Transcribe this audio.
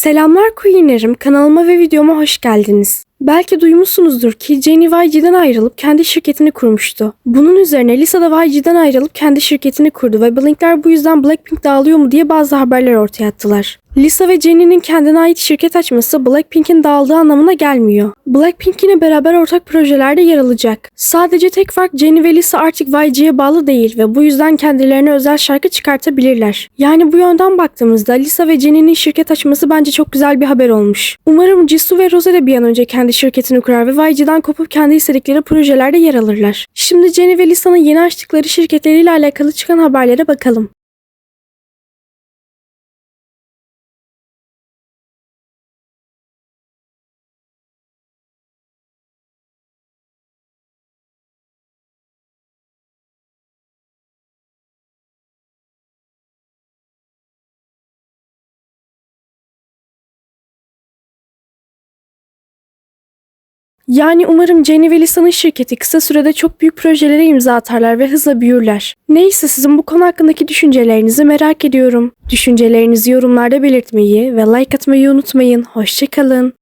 Selamlar Queen'lerim, kanalıma ve videoma hoş geldiniz. Belki duymuşsunuzdur ki Jenny YG'den ayrılıp kendi şirketini kurmuştu. Bunun üzerine Lisa da YG'den ayrılıp kendi şirketini kurdu ve Blink'ler bu yüzden Blackpink dağılıyor mu diye bazı haberler ortaya attılar. Lisa ve Jennie'nin kendine ait şirket açması Blackpink'in dağıldığı anlamına gelmiyor. Blackpink yine beraber ortak projelerde yer alacak. Sadece tek fark Jennie ve Lisa artık YG'ye bağlı değil ve bu yüzden kendilerine özel şarkı çıkartabilirler. Yani bu yönden baktığımızda Lisa ve Jennie'nin şirket açması bence çok güzel bir haber olmuş. Umarım Jisoo ve Rose de bir an önce kendi şirketini kurar ve YG'den kopup kendi istedikleri projelerde yer alırlar. Şimdi Jennie ve Lisa'nın yeni açtıkları şirketleriyle alakalı çıkan haberlere bakalım. Yani umarım Jenny ve Lisa'nın şirketi kısa sürede çok büyük projelere imza atarlar ve hızla büyürler. Neyse sizin bu konu hakkındaki düşüncelerinizi merak ediyorum. Düşüncelerinizi yorumlarda belirtmeyi ve like atmayı unutmayın. Hoşçakalın.